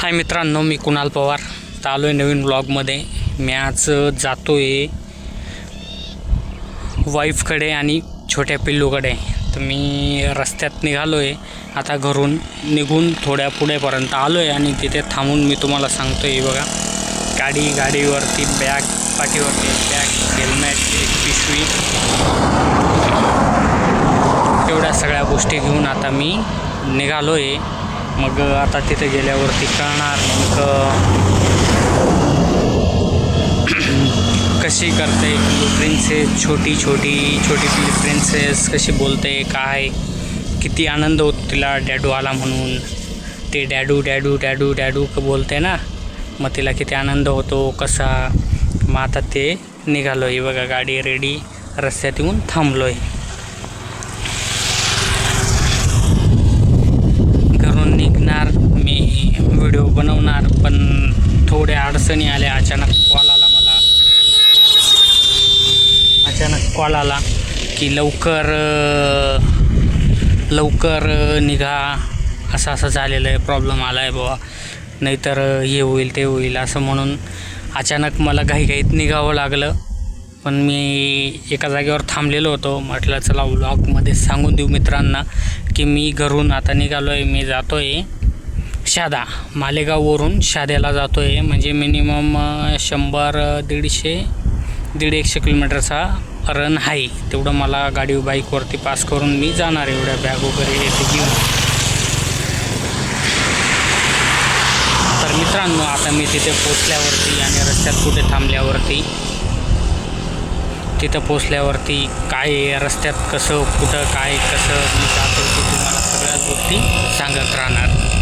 हाय मित्रांनो मी कुणाल पवार. तर आलो आहे नवीन ब्लॉगमध्ये. मी आज जातो आहे वाईफकडे आणि छोट्या पिल्लूकडे. तर मी रस्त्यात निघालो आहे आता घरून निघून थोड्या पुढेपर्यंत आलो आहे आणि तिथे थांबून मी तुम्हाला सांगतो आहे बघा. गाडी गाडीवरती बॅग पाठीवरती बॅग हेल्मेट एक पिशवी. एवढ्या सगळ्या गोष्टी घेऊन आता मी निघालो आहे मग आता तिथे गेल्यावरती कळणार नेमकं कशी करते प्रिन्सेस छोटी छोटी छोटी छोटी प्रिन्सेस कशी बोलते काय? किती आनंद होतो तिला डॅडू आला म्हणून. ते डॅडू डॅडू डॅडू डॅडू बोलते ना. मग तिला किती आनंद होतो कसा? मग आता ते निघालो आहे बघा गाडी रेडी रस्त्यात येऊन थांबलो आहे घरून निघणार मी व्हिडिओ बनवणार पण थोड्या अडचणी आल्या. अचानक कॉल आला मला. अचानक कॉल आला की लवकर लवकर निघा. असं असं झालेलं आहे. प्रॉब्लेम आला आहे बाबा नाहीतर हे होईल ते होईल असं म्हणून अचानक मला घाईघाईत निघावं लागलं. पण मी एका जागेवर थांबलेलो होतो. म्हटलं चला व्लॉगमध्ये सांगून देऊ मित्रांना की मी घरून आता निघालो आहे मी जातो आहे शादा मालेगाववरून शाद्याला जातो आहे म्हणजे मिनिमम शंभर दीडशे दीड एकशे किलोमीटरचा रन आहे. तेवढं मला गाडी बाईकवरती पास करून मी जाणार एवढ्या बॅग वगैरे येते घेऊन. तर मित्रांनो आता मी तिथे पोचल्यावरती आणि रस्त्यात कुठे थांबल्यावरती तिथं पोचल्यावरती काय रस्त्यात कसं कुठं काय कसं मी जातो ते तुम्हाला सगळ्याच गोष्टी सांगत राहणार.